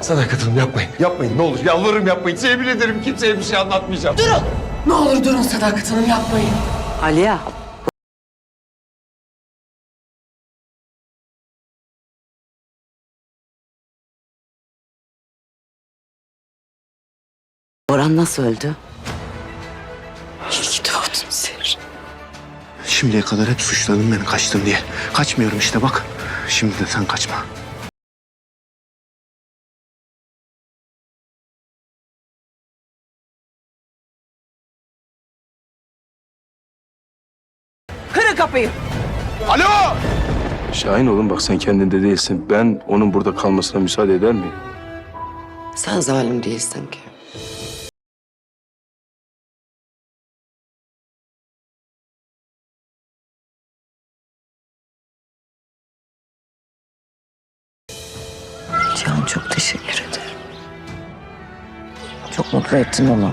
Sadakat Hanım yapmayın. Yapmayın ne olur yalvarırım yapmayın. Yemin ederim kimseye bir şey anlatmayacağım. Ne olur durun Sadakat Hanım yapmayın. Aliye. Orhan nasıl öldü? İyi ki doğdun Seher. Şimdiye kadar hep suçladın beni kaçtın diye. Kaçmıyorum işte bak. Şimdi de sen kaçma. Kırın kapıyı. Alo! Şahin oğlum bak sen kendinde değilsin. Ben onun burada kalmasına müsaade eder miyim? Sen zalim değilsin ki. Can çok teşekkür ederim. Çok mutlu ettin onu.